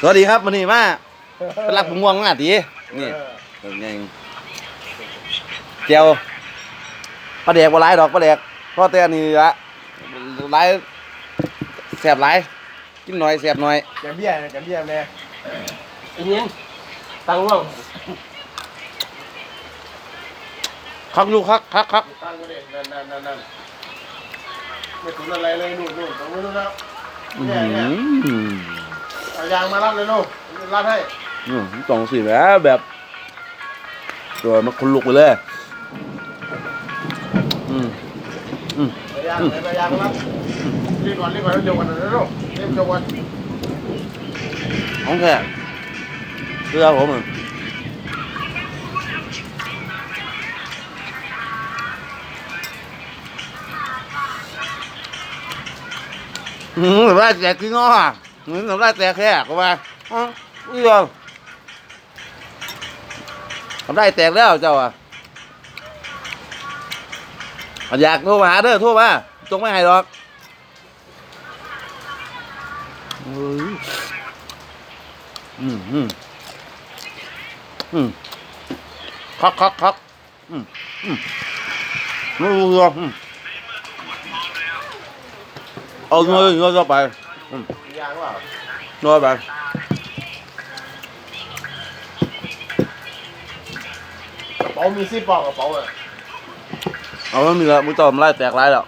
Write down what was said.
สวัสดีครับวันนี้มาเป็นรักผมม่วงมาตีนี่เป็นไงเจียวปลาแดกปลาไหลายดอกปลาแดกเพราะแต่อันนี้ละไหลายแสบไหลายกินหน่อยแสบหน่อยแกเบี้ยนะแกเบี้ยแน่อีเงี้ยตังค์ว่างคักลูกคักคักคักตั้งก็ได้นั่นนั่นนั่นนั่นไม่สนอะไรเลยนู่นนู่นตรงนู้นแล้วอื้อเนี่ ยหืเนี่ยอเอายางมารับเลยลูกรับให้อืมสองสีแบบแบบตัวมันคนลุกไปเลย อืมเอายางเอายางมารับรีบก่อนรีบก่อนเร็วก่อนนะลูกรีบเร็วก่อนของแท้เสื้อผมอะอืมแบบว่าแจกกินง้ออะ เหมือนแบบว่าแจกแค่ก็ว่าอ๋อนี่เหรอทำได้แตกแล้วเจ้าอะอันอยากโทรมาหาเด้อโทรมาจงไม่ให้หรอกเฮ้ยอืมอืมอืมคักคักคักอืมอืมไม่รู้เรื่องอืมเอาเงินเงินเข้าไป ยางว่าเงินไปกระเป๋ามีซิปปอกกระเป๋าอะ เอาไม่มีแล้วมึงจอมไล่แตกไรแล้ว